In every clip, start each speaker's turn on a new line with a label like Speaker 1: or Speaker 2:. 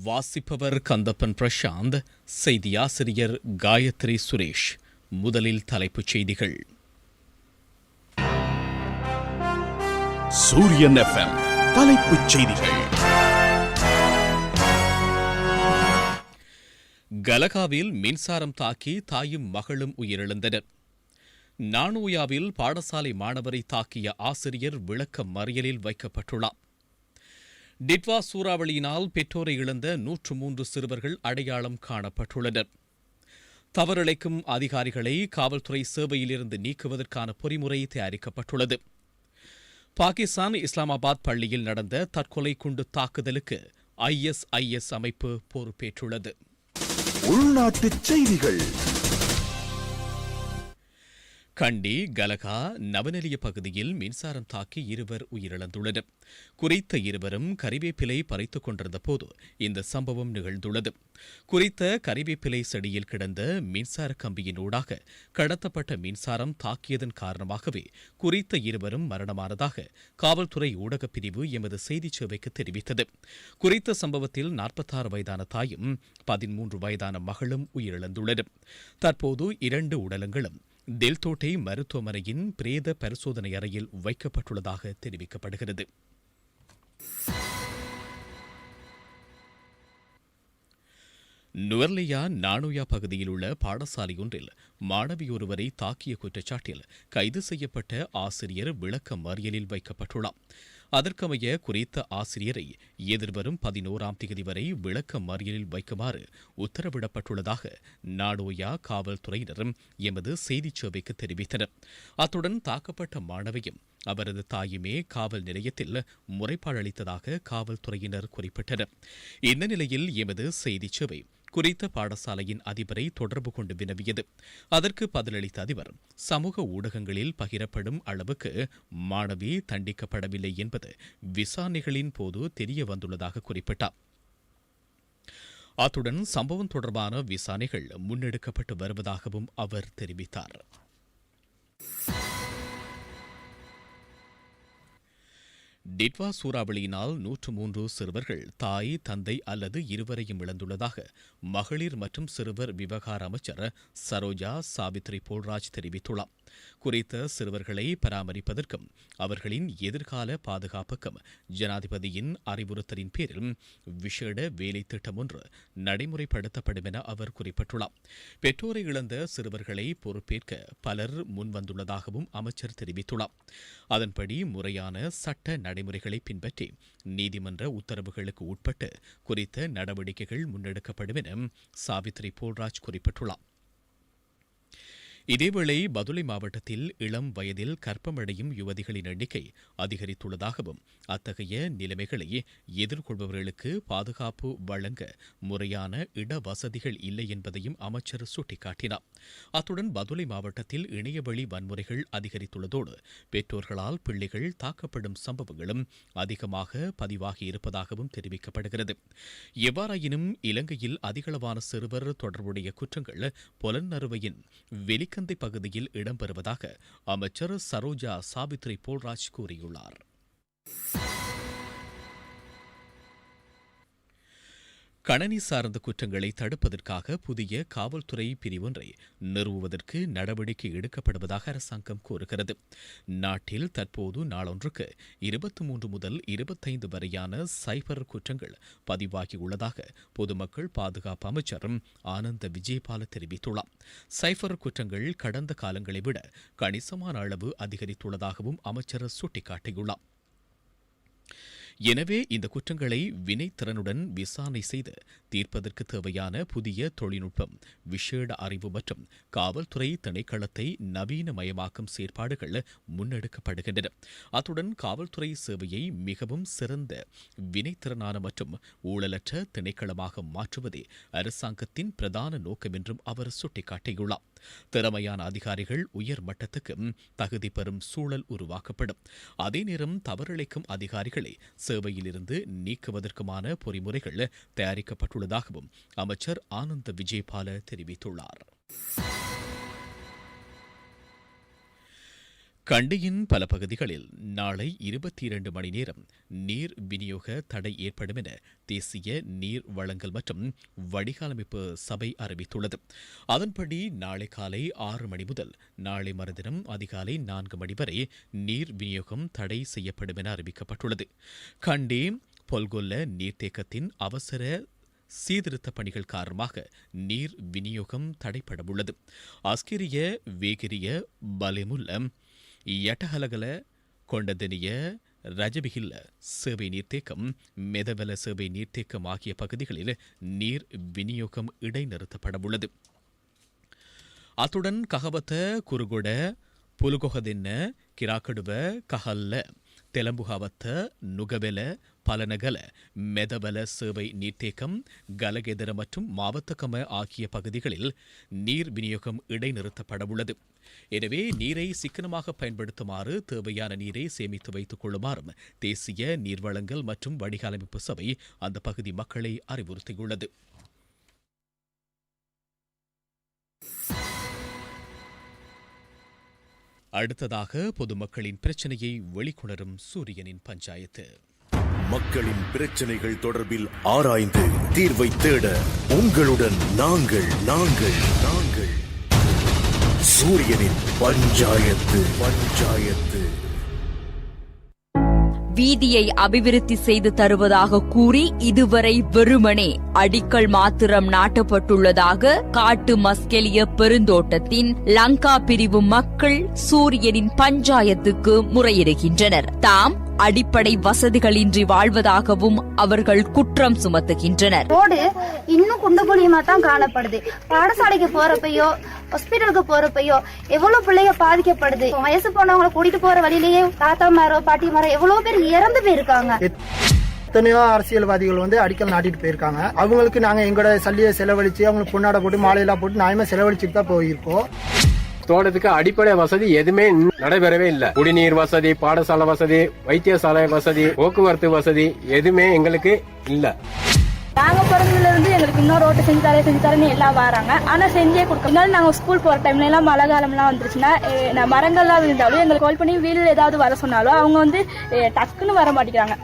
Speaker 1: வாசிப்பவர் கந்தப்பன் பிரசாந்த் செய்தியாசிரியர் காயத்ரி சுரேஷ். முதலில் தலைப்புச் செய்திகள்.
Speaker 2: சூரியன் எஃப்எம் தலைப்புச் செய்திகள்.
Speaker 1: கலகாவில் மின்சாரம் தாக்கி தாயும் மகளும் உயிரிழந்தனர். நானோயாவில் பாடசாலை மாணவரை தாக்கிய ஆசிரியர் விளக்க மறியலில் வைக்கப்பட்டுள்ளார். டிட்வா சூறாவளியினால் பெற்றோரை இழந்த நூற்று மூன்று சிறுவர்கள் அடையாளம் காணப்பட்டுள்ளனர். தவறிழைக்கும் அதிகாரிகளை காவல்துறை சேவையிலிருந்து நீக்குவதற்கான பொறிமுறை தயாரிக்கப்பட்டுள்ளது. பாகிஸ்தான் இஸ்லாமாபாத் பள்ளியில் நடந்த தற்கொலை குண்டு தாக்குதலுக்கு ஐஎஸ்ஐஎஸ் அமைப்பு பொறுப்பேற்றுள்ளது.
Speaker 2: உள்நாட்டுச் செய்திகள்.
Speaker 1: கண்டி கலகா நவநிலைய பகுதியில் மின்சாரம் தாக்கி இருவர் உயிரிழந்துள்ளனர். குறித்த இருவரும் கறிவேப்பிலை பறித்துக் கொண்டிருந்த போது இந்த சம்பவம் நிகழ்ந்துள்ளது. குறித்த கறிவேப்பிலை செடியில் கிடந்த மின்சார கம்பியின் ஊடாக கடத்தப்பட்ட மின்சாரம் தாக்கியதன் காரணமாகவே குறித்த இருவரும் மரணமானதாக காவல்துறை ஊடகப் பிரிவு எமது செய்திச் சேவைக்கு தெரிவித்தது. குறித்த சம்பவத்தில் நாற்பத்தாறு வயதான தாயும் பதிமூன்று வயதான மகளும் உயிரிழந்துள்ளனர். தற்போது இரண்டு உடலங்களும் டெல்தோட்டை மருத்துவமனையின் பிரேத பரிசோதனை அறையில் வைக்கப்பட்டுள்ளதாக தெரிவிக்கப்படுகிறது. நுவர்லியா நானோயா பகுதியில் உள்ள பாடசாலை ஒன்றில் மாணவி ஒருவரை தாக்கிய குற்றச்சாட்டில் கைது செய்யப்பட்ட ஆசிரியர் விளக்க மறியலில் வைக்கப்பட்டுள்ளார். அதற்கமைய குறித்த ஆசிரியரை எதிர்வரும் பதினோராம் தேதி வரை விளக்க மறியலில் வைக்குமாறு உத்தரவிடப்பட்டுள்ளதாக நாடோயா காவல்துறையினரும் எமது செய்திச் சேவைக்கு தெரிவித்தனர். அத்துடன் தாக்கப்பட்ட மாணவியும் அவரது தாயுமே காவல் நிலையத்தில் முறைப்பாடு அளித்ததாக காவல்துறையினர் குறிப்பிட்டனர். இந்த நிலையில் எமது செய்திச் சேவை குறித்த பாடசாலையின் அதிபரை தொடர்பு கொண்டு வினவியது. அதற்கு பதிலளித்த அதிபர் சமூக ஊடகங்களில் பகிரப்படும் அளவுக்கு மாணவி தண்டிக்கப்படவில்லை என்பது விசாரணைகளின் போது தெரிய வந்துள்ளதாக குறிப்பிட்டார். அத்துடன் சம்பவம் தொடர்பான விசாரணைகள் முன்னெடுக்கப்பட்டு வருவதாகவும் அவர் தெரிவித்தார். டிட்வா சூறாவளியினால் நூற்று மூன்று சிறுவர்கள் தாய் தந்தை அல்லது இருவரையும் இழந்துள்ளதாக மகளிர் மற்றும் சிறுவர் விவகார அமைச்சர் சரோஜா சாவித்ரி போல்ராஜ் தெரிவித்துள்ளார். குறித்த சிறுவர்களை பராமரிப்பதற்கும் அவர்களின் எதிர்கால பாதுகாப்புக்கும் ஜனாதிபதியின் அறிவுறுத்தலின் பேரில் விசேட வேலை திட்டம் ஒன்று நடைமுறைப்படுத்தப்படும் என அவர் குறிப்பிட்டுள்ளார். பெற்றோரை இழந்த சிறுவர்களை பொறுப்பேற்க பலர் முன்வந்துள்ளதாகவும் அமைச்சர் தெரிவித்துள்ளார். அதன்படி முறையான சட்ட நடைமுறைகளை பின்பற்றி நீதிமன்ற உத்தரவுகளுக்கு உட்பட்டு குறித்த நடவடிக்கைகள் முன்னெடுக்கப்படும் என சாவித்ரி போல்ராஜ் குறிப்பிட்டுள்ளார். இதேவேளை பதுளை மாவட்டத்தில் இளம் வயதில் கற்பமடையும் யுவதிகளின் எண்ணிக்கை அதிகரித்துள்ளதாகவும் அத்தகைய நிலைமைகளை எதிர்கொள்பவர்களுக்கு பாதுகாப்பு வழங்க முறையான இட வசதிகள் இல்லை என்பதையும் அமைச்சர் சுட்டிக்காட்டினார். அத்துடன் பதுளை மாவட்டத்தில் இணையவழி வன்முறைகள் அதிகரித்துள்ளதோடு பெற்றோர்களால் பிள்ளைகள் தாக்கப்படும் சம்பவங்களும் அதிகமாக பதிவாகி இருப்பதாகவும் தெரிவிக்கப்படுகிறது. எவ்வாறாயினும் இலங்கையில் அதிகளவான சிறுவர் தொடர்புடைய குற்றங்கள் புலனறுவையின் வெளி மேற்கந்தை பகுதியில் இடம்பெறுவதாக அமைச்சர் சரோஜா சாவித்ரி போல்ராஜ் கூறியுள்ளார். கணனி சார்ந்த குற்றங்களை தடுப்பதற்காக புதிய காவல்துறை பிரிவொன்றை நிறுவுவதற்கு நடவடிக்கை எடுக்கப்படுவதாக அரசாங்கம் கூறுகிறது. நாட்டில் தற்போது நாளொன்றுக்கு இருபத்தி மூன்று முதல் இருபத்தைந்து வரையான சைபர் குற்றங்கள் பதிவாகியுள்ளதாக பொதுமக்கள் பாதுகாப்பு அமைச்சர் ஆனந்த விஜயபால தெரிவித்துள்ளார். சைபர் குற்றங்கள் கடந்த காலங்களை விட கணிசமான அளவு அதிகரித்துள்ளதாகவும் அமைச்சர் சுட்டிக்காட்டியுள்ளார். எனவே இந்த குற்றங்களை வினைத்திறனுடன் விசாரணை செய்து தீர்ப்பதற்கு தேவையான புதிய தொழில்நுட்பம் விசேட அறிவு மற்றும் காவல்துறை திணைக்களத்தை நவீனமயமாக்கும் செயற்பாடுகள் முன்னெடுக்கப்படுகின்றன. அத்துடன் காவல்துறை சேவையை மிகவும் சிறந்த வினைத்திறனான மற்றும் ஊழலற்ற திணைக்களமாக மாற்றுவதே அரசாங்கத்தின் பிரதான நோக்கம் என்றும் அவர் சுட்டிக்காட்டியுள்ளார். திறமையான அதிகாரிகள் உயர் மட்டத்துக்கு தகுதி பெறும் சூழல் உருவாக்கப்படும். அதே நேரம் தவறிழைக்கும் அதிகாரிகளை சேவையிலிருந்து நீக்குவதற்குமான பொறிமுறைகள் தயாரிக்கப்பட்டுள்ளதாகவும் அமைச்சர் ஆனந்த விஜயபால தெரிவித்துள்ளார். கண்டியின் பல பகுதிகளில் நாளை இருபத்தி இரண்டு மணி நேரம் நீர் விநியோக தடை ஏற்படும் என தேசிய நீர் வழங்கல் மற்றும் வடிகாலமைப்பு சபை அறிவித்துள்ளது. அதன்படி நாளை காலை ஆறு மணி முதல் நாளை மறுதினம் அதிகாலை நான்கு மணி வரை நீர் விநியோகம் தடை செய்யப்படும் என அறிவிக்கப்பட்டுள்ளது. கண்டி பொல்கொல்ல நீர்த்தேக்கத்தின் அவசர சீர்திருத்த பணிகள் காரணமாக நீர் விநியோகம் தடைப்படவுள்ளது. அஸ்கிரிய வேகிரிய பலிமுல்ல யட்டஹலகல கொண்டதெனிய ரஜபிகில் சேவை நீர்த்தேக்கம் மெதவல சேவை நீர்த்தேக்கம் ஆகிய பகுதிகளில் நீர் விநியோகம் இடைநிறுத்தப்படவுள்ளது அத்துடன் ககவத்த குறுகொட புலுகொகதின்ன கிராக்கடுவ கஹல்ல தெலம்புகாவத்த நுகவெல பலனகல மெதவல சேவை நீர்த்தேக்கம் கலகெதர மற்றும் மாவத்தக்கம ஆகிய பகுதிகளில் நீர் விநியோகம் இடைநிறுத்தப்படவுள்ளது. எனவே நீரை சிக்கனமாக பயன்படுத்துமாறு தேவையான நீரை சேமித்து வைத்துக் கொள்ளுமாறும் தேசிய நீர்வளங்கள் மற்றும் வடிகாலமைப்பு சபை அந்த பகுதி மக்களை அறிவுறுத்தியுள்ளது. அடுத்ததாக பொதுமக்களின் பிரச்சனையை வெளிக்கொணரும் சூரியனின் பஞ்சாயத்து.
Speaker 2: மக்களின் பிரச்சனைகள் தொடர்பில் ஆராய்ந்து தீர்வை தேட உங்களுடன் நாங்கள் நாங்கள் நாங்கள். சூரியனின் பஞ்சாயத்து பஞ்சாயத்து.
Speaker 3: வீதியை அபிவிருத்தி செய்து தருவதாக கூறி இதுவரை வெறுமனே அடிக்கல் மாத்திரம் நாட்டப்பட்டுள்ளதாக காட்டு மஸ்கெலிய பெருந்தோட்டத்தின் லங்கா பிரிவு மக்கள் சூரியனின் பஞ்சாயத்துக்கு முறையிடுகின்றனர். தாம் அடிப்படை வசதிகளின்றி வாழ்வதாகவும் அவர்கள் குற்றம் சுமத்துகின்றனர்.
Speaker 4: ரோடு இன்னும் குண்டு குழியுமா தான் காணப்படுது. பாடசாலைக்கு போறப்பையோ ஹாஸ்பிட்டலுக்கு போறப்பையோ எவ்வளவு பிள்ளைங்க பாதிக்கப்படுது. வயசு போனவங்களை கூட்டிட்டு போற வழியிலேயே தாத்தா மாரோ பாட்டி மாரோ எவ்வளவு பேர் இறந்து போயிருக்காங்க.
Speaker 5: எத்தனையோ அரசியல்வாதிகள் வந்து அடிக்கல் நாட்டிட்டு போயிருக்காங்க. அவங்களுக்கு நாங்க எங்களோட சல்லியை செலவழிச்சு அவங்களுக்கு பொன்னாடை போட்டு மாலையெல்லாம் போட்டு நியாயமா செலவழிச்சுட்டு தான் போயிருக்கோம்.
Speaker 6: தோட்டத்துக்கு அடிப்படை வசதி எதுவுமே நடைபெறவே இல்ல. குடிநீர் வசதி பாடசாலை வசதி வைத்தியசாலை வசதி போக்குவரத்து வசதி எதுவுமே எங்களுக்கு இல்ல.
Speaker 7: நாங்க பிறந்ததுல இருந்து எங்களுக்கு இன்னொரு ரோட்டு செஞ்சு தரேன் செஞ்சு தரேன்னு எல்லாம் வராங்க. ஆனா செஞ்சே கொடுக்க இருந்தாலும் நாங்க ஸ்கூல் போற டைம்ல எல்லாம் மழை காலம்லாம் வந்துருச்சுன்னா மரங்கள்லாம் விழுந்தாலும் எங்களுக்கு கால் பண்ணி வீல் ஏதாவது வர சொன்னாலும் அவங்க வந்து டக்குன்னு வர மாட்டேங்கிறாங்க.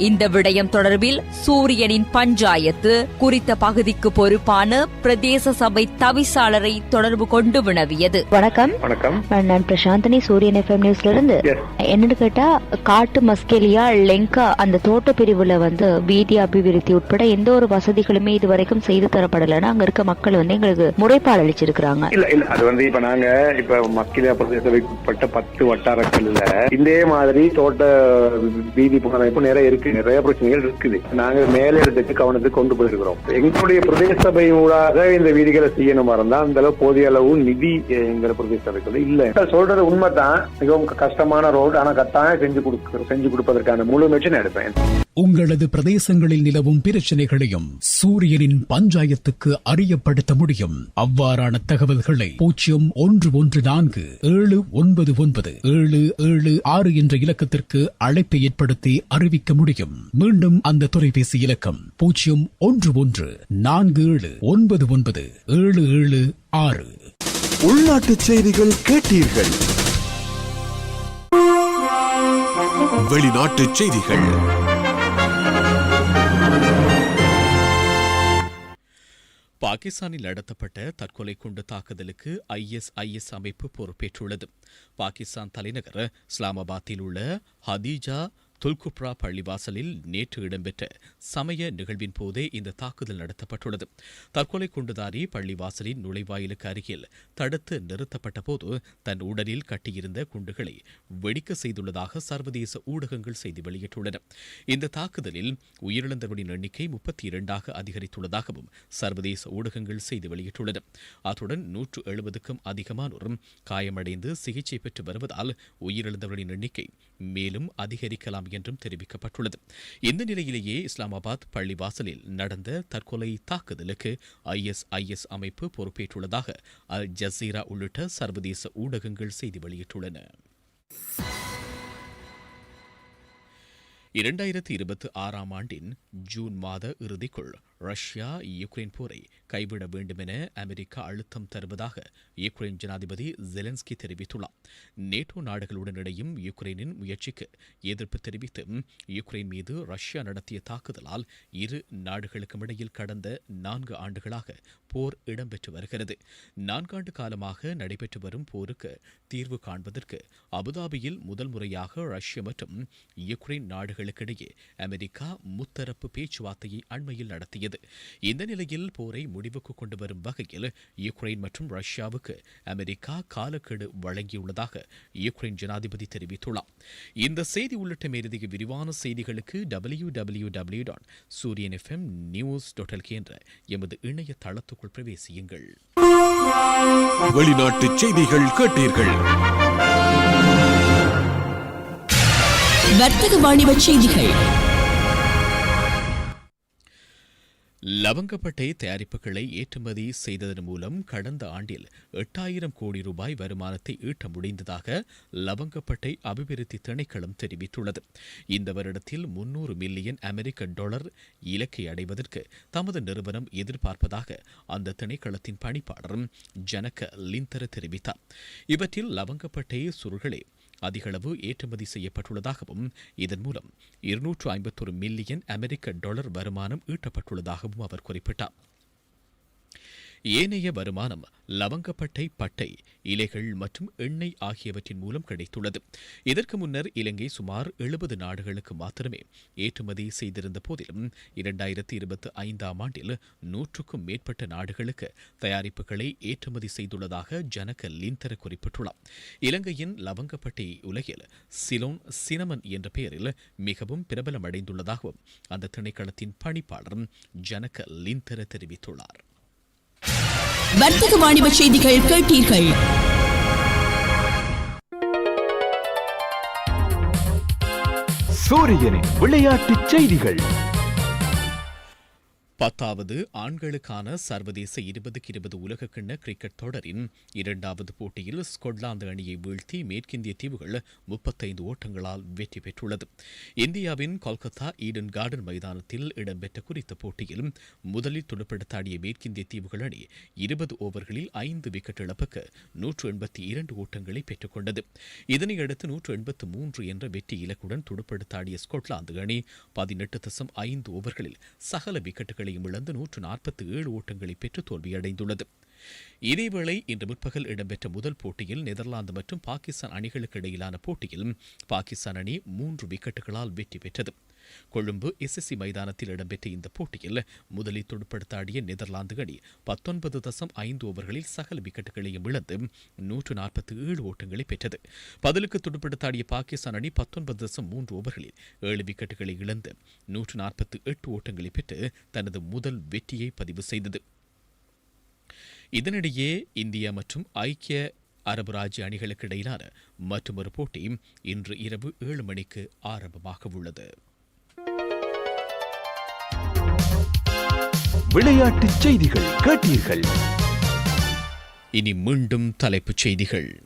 Speaker 3: இந்த விடயம் தொடர்பில் சூரியனின் பஞ்சாயத்து குறித்த பகுதிக்கு பொறுப்பான பிரதேச சபை தவிசாளரை தொடர்பு கொண்டு வினவியது.
Speaker 8: வணக்கம்.
Speaker 9: வணக்கம்.
Speaker 8: நான் பிரசாந்தினி சூரியன் எஃப்எம் நியூஸ்ல இருந்து என்னன்னு கேட்டா காட்டு மஸ்கெலியா லெங்கா அந்த தோட்ட பிரிவுல வந்து வீதி அபிவிருத்தி உட்பட எந்த ஒரு வசதிகளுமே இது வரைக்கும் செய்து தரப்படலைன்னு அங்க இருக்க மக்கள் வந்து எங்களுக்கு முறைப்பாடு அளிச்சிருக்கிறாங்க.
Speaker 9: இல்ல இல்ல. அது வந்து இப்ப நாங்க இப்ப மக்கிலியா பிரதேசப்பட்ட பத்து வட்டாரங்கள்ல இதே மாதிரி தோட்ட வீதி புனரமைப்பு நிறைய இருக்கு. நிறைய பிரச்சனைகள் இருக்குது. நாங்க மேலிடத்துக்கு கவனத்துக்கு கொண்டு போயிருக்கிறோம். எங்களுடைய பிரதேச சபை ஊடாக இந்த வீதிகளை செய்யணுமா இருந்தா அந்த அளவு போதிய அளவு நிதி எங்க பிரதேச சபைக்குள்ள இல்ல. சொல்றது உண்மைதான். மிகவும் கஷ்டமான ரோடு ஆனா கட்டாயம் செஞ்சு கொடுக்க செஞ்சு கொடுப்பதற்கான முழு முயற்சி எடுப்பேன்.
Speaker 10: உங்களது பிரதேசங்களில் நிலவும் பிரச்சனைகளையும் சூரியனின் பஞ்சாயத்துக்கு அறியப்படுத்த முடியும். அவ்வாறான தகவல்களை பூஜ்ஜியம் ஒன்று ஒன்று நான்கு ஏழு ஒன்பது ஒன்பது ஏழு ஏழு ஆறு என்ற இலக்கத்திற்கு அழைப்பை ஏற்படுத்தி அறிவிக்க முடியும். மீண்டும் அந்த தொலைபேசி இலக்கம் பூஜ்ஜியம் ஒன்று ஒன்று நான்கு ஏழு ஒன்பது ஒன்பது ஏழு ஏழு ஆறு.
Speaker 2: உள்நாட்டு செய்திகள் கேட்டீர்கள். வெளிநாட்டு செய்திகள்.
Speaker 1: பாகிஸ்தானில் நடத்தப்பட்ட தற்கொலை குண்டு தாக்குதலுக்கு ஐஎஸ்ஐஎஸ் அமைப்பு பொறுப்பேற்றுள்ளது. பாகிஸ்தான் தலைநகர் இஸ்லாமாபாத்தில் உள்ள ஹதீஜா துல்குப்ரா பள்ளிவாசலில் நேற்று இடம்பெற்ற சமய நிகழ்வின் போதே இந்த தாக்குதல் நடத்தப்பட்டுள்ளது. தற்கொலை குண்டுதாரி பள்ளிவாசலின் நுழைவாயிலுக்கு அருகில் தடுத்து நிறுத்தப்பட்ட போது தன் உடலில் கட்டியிருந்த குண்டுகளை வெடிக்க செய்துள்ளதாக சர்வதேச ஊடகங்கள் செய்தி வெளியிட்டுள்ளன. இந்த தாக்குதலில் உயிரிழந்தவரின் எண்ணிக்கை முப்பத்தி இரண்டாக அதிகரித்துள்ளதாகவும் சர்வதேச ஊடகங்கள் செய்தி வெளியிட்டுள்ளன. அத்துடன் நூற்று எழுபதுக்கும் அதிகமானோரும் காயமடைந்து சிகிச்சை பெற்று வருவதால் உயிரிழந்தவரின் எண்ணிக்கை மேலும் அதிகரிக்கலாம் என்றும் தெரிவிக்கப்பட்டுள்ளது. இந்த நிலையிலேயே இஸ்லாமாபாத் பள்ளிவாசலில் நடந்த தற்கொலை தாக்குதலுக்கு ஐஎஸ்ஐஎஸ் அமைப்பு பொறுப்பேற்றுள்ளதாக அல் ஜசீரா உள்ளிட்ட சர்வதேச ஊடகங்கள் செய்தி வெளியிட்டுள்ளன. இரண்டாயிரத்தி இருபத்தி ஆறாம் ஆண்டின் ஜூன் மாத இறுதிக்குள் ரஷ்யா யுக்ரைன் போரை கைவிட வேண்டும் என அமெரிக்கா அழுத்தம் தருவதாக யுக்ரைன் ஜனாதிபதி ஜெலன்ஸ்கி தெரிவித்துள்ளார். நேட்டோ நாடுகளுடனிடையும் யுக்ரைனின் முயற்சிக்கு எதிர்ப்பு தெரிவித்து யுக்ரைன் மீது ரஷ்யா நடத்திய தாக்குதலால் இரு நாடுகளுக்கும் இடையில் கடந்த நான்கு ஆண்டுகளாக போர் இடம்பெற்று வருகிறது. நான்காண்டு காலமாக நடைபெற்று வரும் போருக்கு தீர்வு காண்பதற்கு அபுதாபியில் முதல் முறையாக ரஷ்ய மற்றும் யுக்ரைன் நாடுகளுக்கிடையே அமெரிக்கா முத்தரப்பு பேச்சுவார்த்தையை அண்மையில் நடத்தியது. இந்த நிலையில் போரை முடிவுக்கு கொண்டு வரும் வகையில் யுக்ரைன் மற்றும் ரஷ்யாவுக்கு அமெரிக்கா காலக்கெடு வழங்கியுள்ளதாக யுக்ரைன் ஜனாதிபதி தெரிவித்துள்ளார். இந்த செய்தி உள்ளிட்ட மேலதிக விரிவான செய்திகளுக்கு W W W dot Sooriyan FM news dot என்ற எமது இணைய தளத்துக்குள் பிரவேசியுங்கள்.
Speaker 2: வெளிநாட்டு செய்திகள் கேட்டீர்கள்.
Speaker 11: வர்த்தக வாணிப செய்திகள்.
Speaker 1: லவங்கப்பட்டை தயாரிப்புகளை ஏற்றுமதி செய்ததன் மூலம் கடந்த ஆண்டில் எட்டாயிரம் கோடி ரூபாய் வருமானத்தை ஈட்ட முடிந்ததாக லவங்கப்பட்டை அபிவிருத்தி திணைக்களம் தெரிவித்துள்ளது. இந்த வருடத்தில் முன்னூறு மில்லியன் அமெரிக்க டாலர் இலக்கை அடைவதற்கு தமது நிறுவனம் எதிர்பார்ப்பதாக அந்த திணைக்களத்தின் பணிப்பாளர் ஜனக லிந்தர தெரிவித்தார். இவற்றில் லவங்கப்பட்டை சுருள்களே அதிகளவு ஏற்றுமதி செய்யப்பட்டுள்ளதாகவும் இதன் மூலம் இருநூற்று ஐம்பத்தொரு மில்லியன் அமெரிக்க டாலர் வருமானம் ஈட்டப்பட்டுள்ளதாகவும் அவர் குறிப்பிட்டார். ஏனைய வருமானம் லவங்கப்பட்டை பட்டை இலைகள் மற்றும் எண்ணெய் ஆகியவற்றின் மூலம் கிடைத்துள்ளது. இதற்கு முன்னர் இலங்கை சுமார் எழுபது நாடுகளுக்கு மாத்திரமே ஏற்றுமதி செய்திருந்த போதிலும் இரண்டாயிரத்தி இருபத்தி ஐந்தாம் ஆண்டில் நூற்றுக்கும் மேற்பட்ட நாடுகளுக்கு தயாரிப்புகளை ஏற்றுமதி செய்துள்ளதாக ஜனக லிந்தர குறிப்பிட்டுள்ளார். இலங்கையின் லவங்கப்பட்டை உலகில் சிலோன் சினமன் என்ற பெயரில் மிகவும் பிரபலமடைந்துள்ளதாகவும் அந்த திணைக்களத்தின் பணிப்பாளர் ஜனக லிந்தர தெரிவித்துள்ளார்.
Speaker 11: வர்த்தக வாணிப செய்திகள் கேட்டீர்கள்.
Speaker 2: சூரியனின் விளையாட்டுச் செய்திகள்.
Speaker 1: பத்தாவது ஆண்களுக்கான சர்வதேச இருபதுக்கு இருபது உலகக்கிண்ண கிரிக்கெட் தொடரின் இரண்டாவது போட்டியில் ஸ்கொட்லாந்து அணியை வீழ்த்தி மேற்கிந்திய தீவுகள் முப்பத்தைந்து ஓட்டங்களால் வெற்றி பெற்றுள்ளது. இந்தியாவின் கொல்கத்தா ஈடன் கார்டன் மைதானத்தில் இடம்பெற்ற குறித்த போட்டியில் முதலில் துடுப்படுத்தாடிய மேற்கிந்திய தீவுகள் அணி இருபது ஓவர்களில் ஐந்து விக்கெட் இழப்புக்கு நூற்று எண்பத்தி இரண்டு ஓட்டங்களை பெற்றுக்கொண்டது இதனையடுத்து நூற்று எண்பத்து மூன்று என்ற வெற்றி இலக்குடன் துடுப்பெடுத்தாடிய ஸ்கொட்லாந்து அணி பதினெட்டு தசம் ஐந்து ஓவர்களில் சகல விக்கெட்டுகளை ஓட்டங்களையும் இழந்து நூற்று நாற்பத்தி ஏழு ஓட்டங்களை பெற்று தோல்வியடைந்துள்ளது. இதேவேளை இன்று முற்பகல் இடம்பெற்ற முதல் போட்டியில் நெதர்லாந்து மற்றும் பாகிஸ்தான் அணிகளுக்கு இடையிலான போட்டியில் பாகிஸ்தான் அணி மூன்று விக்கெட்டுகளால் வெற்றி பெற்றது. கொழும்பு எஸ்எஸ்சி மைதானத்தில் இடம்பெற்ற இந்த போட்டியில் முதலில் துடுப்படுத்தாடிய நெதர்லாந்து அணி பத்தொன்பது தசம் ஐந்து ஓவர்களில் சகல விக்கெட்டுகளையும் இழந்து நூற்று நாற்பத்தி ஏழு ஓட்டங்களை பெற்றது. பதிலுக்கு துடுப்படுத்தாடிய பாகிஸ்தான் அணி பத்தொன்பது தசம் மூன்று ஓவர்களில் ஏழு விக்கெட்டுகளை இழந்து நூற்று நாற்பத்தி எட்டு ஓட்டங்களை பெற்று தனது முதல் வெற்றியை பதிவு செய்தது. இதனிடையே இந்தியா மற்றும் ஐக்கிய அரபு ராஜ்ய அணிகளுக்கு இடையிலான மற்றொரு போட்டி இன்று இரவு ஏழு மணிக்கு ஆரம்பமாக உள்ளது.
Speaker 2: விளையாட்டுச் செய்திகள் கேட்டீர்கள்.
Speaker 1: இனி மீண்டும் தலைப்புச் செய்திகள்.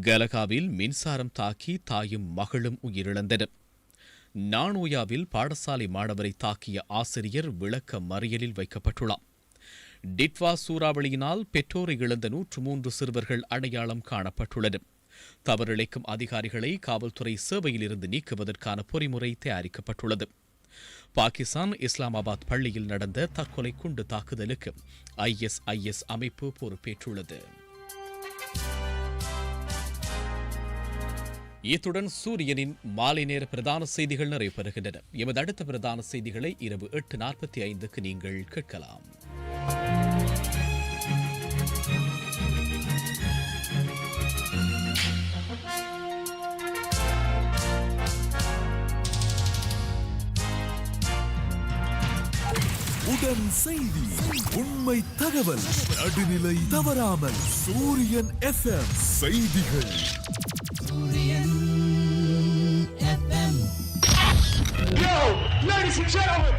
Speaker 1: கலகாவில் மின்சாரம் தாக்கி தாயும் மகளும் உயிரிழந்தனர். நானோயாவில் பாடசாலை மாணவரை தாக்கிய ஆசிரியர் விளக்க மறியலில் வைக்கப்பட்டுள்ளார். டிட்வா சூறாவளியினால் பெற்றோரை இழந்த நூற்று மூன்று சிறுவர்கள் அடையாளம் காணப்பட்டுள்ளனர். தவறிழைக்கும் அதிகாரிகளை காவல்துறை சேவையிலிருந்து நீக்குவதற்கான பொறிமுறை தயாரிக்கப்பட்டுள்ளது. பாகிஸ்தான் இஸ்லாமாபாத் பள்ளியில் நடந்த தற்கொலை குண்டு தாக்குதலுக்கு ஐஎஸ்ஐஎஸ் அமைப்பு பொறுப்பேற்றுள்ளது. இத்துடன் சூரியனின் மாலை நேர பிரதான செய்திகள் நிறைவு பெறுகின்றன எமது அடுத்த பிரதான செய்திகளை இரவு எட்டு நாற்பத்தி ஐந்துக்கு நீங்கள் கேட்கலாம்.
Speaker 2: உடன் செய்தி உண்மை தகவல் நடுநிலை தவறாமல் சூரியன் எஃப்எம் செய்திகள்.
Speaker 12: Yo, ladies and gentlemen,